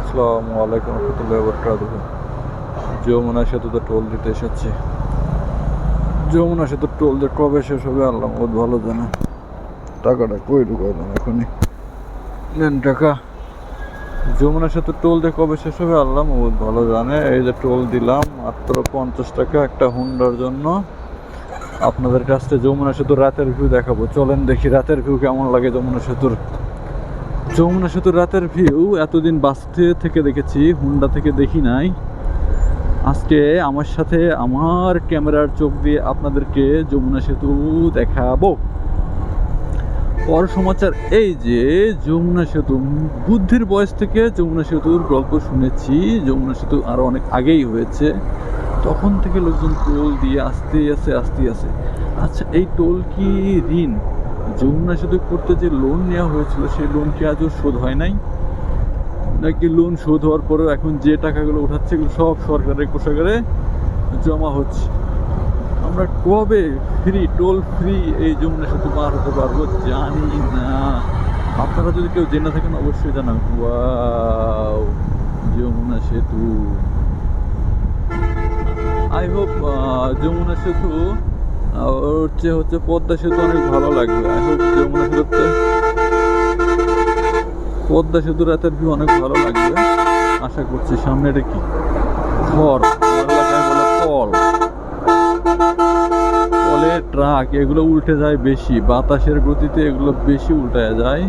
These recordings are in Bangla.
আসসালামু আলাইকুম রহমতুল্লাহ বরকাত যমুনা সেতুতে টোল দিতে এসেছি। যমুনা সেতু টোল যে কবে শেষ হবে আল্লাহ বহুত ভালো জানে। টাকাটা কই ঢুকাইলাম এখনই? নেন টাকা। যমুনা সেতু টোল দিয়ে কবে শেষ হবে আল্লাহ বহুত ভালো জানে। এই যে টোল দিলাম মাত্র পঞ্চাশ টাকা একটা হুন্ডার জন্য। আপনাদের কাছ যমুনা সেতুর রাতের ভিউ দেখাবো। চলেন দেখি রাতের ভিউ কেমন লাগে যমুনা সেতুর। যমুনা সেতুর রাতের ভিউ এতদিন বাসতে থেকে দেখেছি হুন্ডা থেকে দেখি নাই। আজকে আমার সাথে আমার ক্যামেরার চোখ দিয়ে আপনাদেরকে যমুনা সেতু দেখাবো। পর সমাচার এই যে যমুনা সেতু, বুদ্ধির বয়স থেকে যমুনা সেতুর গল্প শুনেছি। যমুনা সেতু আরও অনেক আগেই হয়েছে। তখন থেকে লোকজন টোল দিয়ে আসতেই আছে আসতেই আছে আচ্ছা এই টোল কি ঋণ? যমুনা সেতু করতে যে লোন নেওয়া হয়েছিল, সেই লোন কি আজও শোধ হয় নাই? নাকি লোন শোধ হওয়ার পরেও এখন যে টাকাগুলো উঠাচ্ছে, এগুলো সব সরকারের কোষাগারে জমা হচ্ছে। আমরা কবে ফ্রি টোল ফ্রি এই যমুনা সেতু পার হতে পারব জানি না। আপনারা যদি কেউ জেনে থাকেন, অবশ্যই জানান। ওয়াও, যমুনা সেতু। আই হোপ যমুনা সেতু ওর চেয়ে হচ্ছে পদ্মা সেতু অনেক ভালো লাগবে। আই হোপ যমুনা সেতুতে পদ্মা সেতু রাতের ভিউ অনেক ভালো লাগবে। আশা করছি সামনে এটা কি? আমার এলাকায় বলে কল। কলে ট্রাক এগুলো উল্টে যায় বেশি। বাতাসের গতিতে এগুলো বেশি উল্টায় যায়।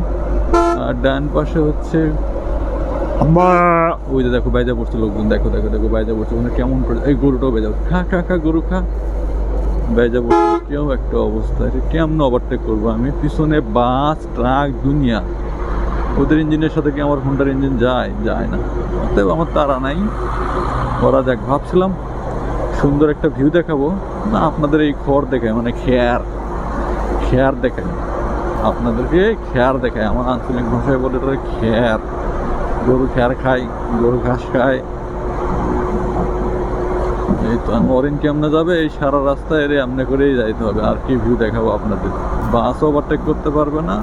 আর ডান পাশে হচ্ছে ওই যে দেখো বাইজা পড়ছে লোকজন। দেখো দেখো দেখো বাইজা পড়ছে। ওখানে কেমন করে এই গরুটাও বেজা খা খা খা গরু খা। পড়ছে কেউ একটা অবস্থা। এটা কেমন ওভারটেক করব আমি? পিছনে বাস, ট্রাক, দুনিয়া। ওদের ইঞ্জিনের সাথে কি আমার হোন্ডার ইঞ্জিন যায়? যায় না। অতএব আমার তারা নাই। ওরা যাক, ভাবছিলাম সুন্দর একটা ভিউ দেখাবো। না, আপনাদের এই খড় দেখায় মানে খেয়ার। খেয়ার দেখায়। আপনাদেরকে খেয়ার দেখায়। আমার আঞ্চলিক ভাষায় বলে এটা খেয়ার। গরু খেয়ার খায় গরু ঘাস খায়। এই তো অরিন কেমনে যাবে? এই সারা রাস্তা এর এমনি করেই যাইতে হবে। আর কি ভিউ দেখাবো আপনাদের? বাস ওভারটেক করতে পারবে না?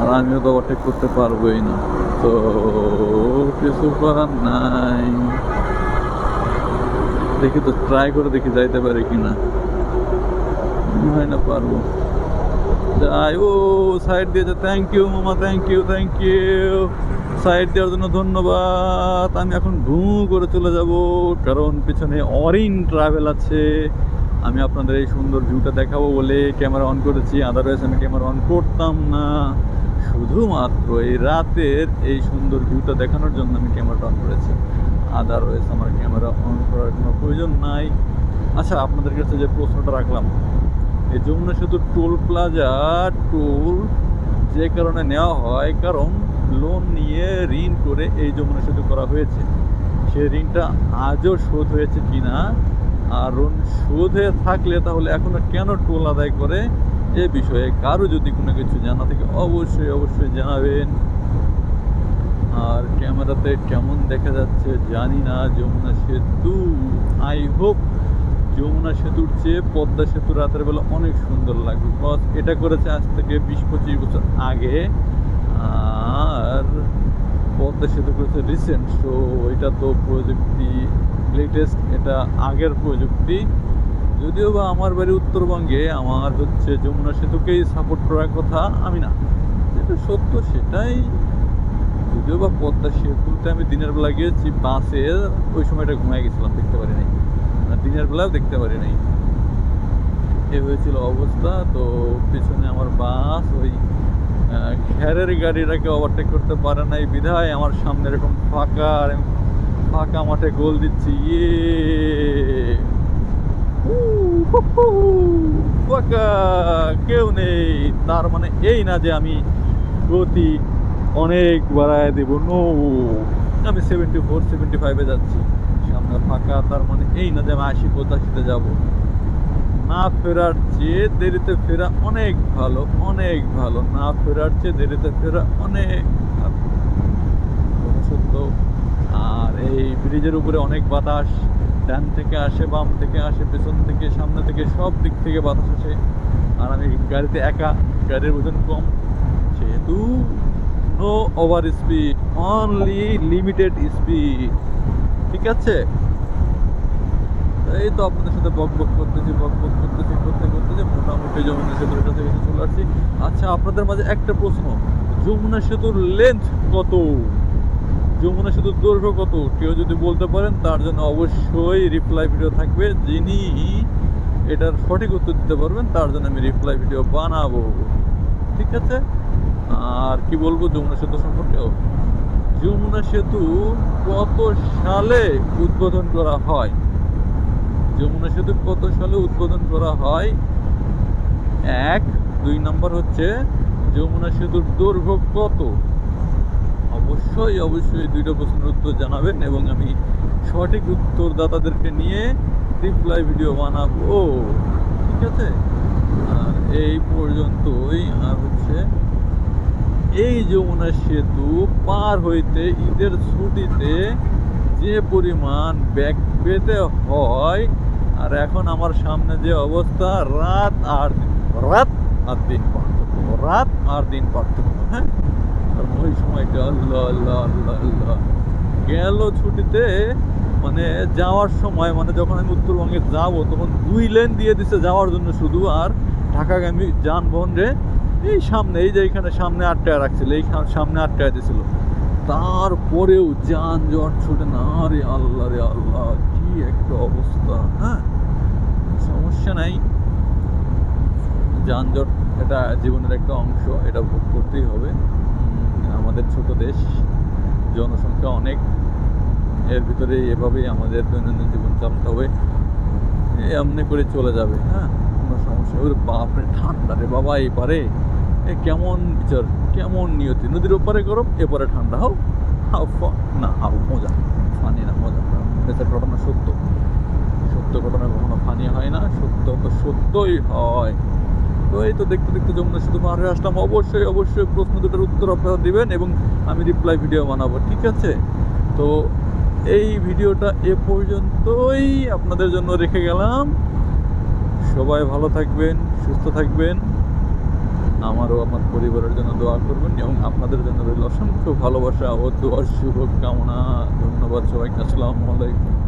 আর আমিও তো ওভারটেক করতে পারবোই না। তো কিছু করার নাই। দেখি তো ট্রাই করে দেখি যাইতে পারি কি না হয় না পারব? যাই, ও সাইড দিয়েছে। থ্যাংক ইউ মামা thank you thank you side দেওয়ার জন্য ধন্যবাদ। আমি এখন ঘু করে চলে যাব, কারণ পিছনে অরিন ট্রাভেল আছে। আমি আপনাদের এই সুন্দর ভিউটা দেখাবো বলে ক্যামেরা অন করেছি। আদারওয়াইজ আমি ক্যামেরা অন করতাম না। শুধুমাত্র এই রাতের এই সুন্দর ভিউটা দেখানোর জন্য আমি ক্যামেরাটা অন করেছি। আদারওয়াইজ আমার ক্যামেরা অন করার কোনো প্রয়োজন নাই। আচ্ছা আপনাদের কাছে যে প্রশ্নটা রাখলাম, এই যমুনা সেতু টোল প্লাজা টোল যে কারণে নেওয়া হয়, কারণ লোন নিয়ে ঋণ করে এই যমুনা সেতু করা হয়েছে। সেই ঋণটা আজও শোধ হয়েছে কিনা আর ঋণ শোধ থাকলে তাহলে এখনও কেন টোল আদায় করে? এ বিষয়ে কারও যদি কোনো কিছু জানা থাকে অবশ্যই অবশ্যই জানাবেন। আর ক্যামেরাতে কেমন দেখা যাচ্ছে জানি না। যমুনা সেতু, আই হোপ যমুনা সেতুর চেয়ে পদ্মা সেতু রাতের বেলা অনেক সুন্দর লাগবে। এটা করেছে আজ থেকে বিশ পঁচিশ বছর আগে। আর পদ্মা সেতু করেছে রিসেন্ট সো এটা তো প্রযুক্তি লেটেস্ট এটা আগের প্রযুক্তি। যদিও বা আমার বাড়ি উত্তরবঙ্গে, আমার হচ্ছে যমুনা সেতুকেই সাপোর্ট করার কথা আমি না। যেটা সত্য সেটাই। যদিও বা পদ্মা সেতুতে আমি দিনের বেলা গিয়েছি, বাসে ওই সময়টা ঘুমায় গেছিলাম, দেখতে পারি নাই। দিনের বেলাও দেখতে পারি নাই। এ হয়েছিল অবস্থা, তো পিছনে আমার বাস, ওই ঘেরের গাড়িটাকে ওভারটেক করতে পারে নাই। বিধায় আমার সামনে এরকম ফাঁকা আর ফাঁকা মাঠে গোল দিচ্ছি। ইয়ে ফাঁকা! কেউ নেই। তার মানে এই না যে আমি গতি অনেক বাড়ায় দেব। নো আমি সেভেন্টি ফোর সেভেন্টি ফাইভে যাচ্ছি। সামনে ফাঁকা, তার মানে এই না যে আমি আশি, পঁচাশিতে যাব। না ফেরার চেয়ে দেরিতে ফেরা অনেক ভালো অনেক ভালো। না ফেরার চেয়ে দেরিতে ফেরা অনেক ভালো। সত্য? আর এই ব্রিজের উপরে অনেক বাতাস। ডান থেকে আসে, বাম থেকে আসে, পেছন থেকে, সামনে থেকে, সব দিক থেকে বাতাস আসে। আর আমি গাড়িতে একা, গাড়ির ওজন কম। সেহেতু no over speed only limited speed ঠিক আছে? এই তো আপনাদের সাথে বক বক করতেছি, বক বক করতেছি, করতে করতেছি, মোটামুটি যমুনা সেতুর কাছে এসে চলে আসছি। আচ্ছা আপনাদের মাঝে একটা প্রশ্ন, যমুনা সেতুর লেন্থ কত? যমুনা সেতুর দৈর্ঘ্য কত? কেউ যদি বলতে পারেন, তার জন্য অবশ্যই রিপ্লাই ভিডিও থাকবে। যিনি এটার সঠিক উত্তর দিতে পারবেন, তার জন্য আমি রিপ্লাই ভিডিও বানাবো। ঠিক আছে? আর কি বলব যমুনা সেতু সম্পর্কেও? যমুনা সেতু কত সালে উদ্বোধন করা হয়? যমুনা সেতু কত সালে উদ্বোধন করা হয়? এক। দুই নম্বর হচ্ছে, যমুনা সেতুর দৈর্ঘ্য কত? অবশ্যই অবশ্যই দুইটা প্রশ্নের উত্তর জানাবেন এবং আমি সঠিক উত্তরদাতাদেরকে নিয়ে রিপ্লাই ভিডিও বানাবো। ঠিক আছে? আর এই পর্যন্তই। আর হচ্ছে, এই যমুনা সেতু পার হইতে ঈদের ছুটিতে যে পরিমাণ ব্যাগ পেতে হয় আর এখন আমার সামনে যে অবস্থা, রাত আর রাত আর দিন পার্থক্য, রাত আর দিন পার্থক্য হ্যাঁ? আর ওই সময়টা আল্লাহ আল্লাহ আল্লাহ আল্লাহ। গেল ছুটিতে মানে যাওয়ার সময় মানে যখন আমি উত্তরবঙ্গে যাব, তখন দুই লেন দিয়ে দিছে যাওয়ার জন্য শুধু, আর ঢাকাগামী যানবাহন রে, এই সামনে, এই যে এখানে সামনে আটটায় রাখছিল, এই সামনে আটটায় দিছিল। তারপরেও যানজট ছুটে না রে, আল্লাহ রে, আল্লাহ, কি একটা অবস্থা হ্যাঁ? সমস্যা নাই। যানজট এটা জীবনের একটা অংশ, এটা ভোগ করতেই হবে। আমাদের ছোট দেশ, জনসংখ্যা অনেক। এর ভিতরে এভাবেই আমাদের দৈনন্দিন জীবন চালাতে হবে। এমনি করে চলে যাবে হ্যাঁ? কোনো সমস্যা ওর বাপরে ঠান্ডা রে বাবা এপারে। এ কেমন বিচার, কেমন নিয়তি। নদীর ওপারে গরম, এপারে ঠান্ডা। হোক ফ- না, হাও মজা। ফানি না, মজা। ঘটনা সত্য। সত্য ঘটনা কখনো তো সত্যই হয়। তো এই তো দেখতে দেখতে যমুনা সেতু পার হয়ে আসলাম। অবশ্যই অবশ্যই প্রশ্ন দুটোর উত্তর আপনারা দিবেন এবং আমি রিপ্লাই ভিডিও বানাবো, ঠিক আছে? তো এই ভিডিওটা এ পর্যন্তই আপনাদের জন্য রেখে গেলাম। সবাই ভালো থাকবেন, সুস্থ থাকবেন। আমারও আমার পরিবারের জন্য দোয়া করবেন এবং আপনাদের জন্য রইল অসংখ্য ভালোবাসা ও দোয়ার শুভকামনা। ধন্যবাদ সবাইকে। আসসালামু আলাইকুম।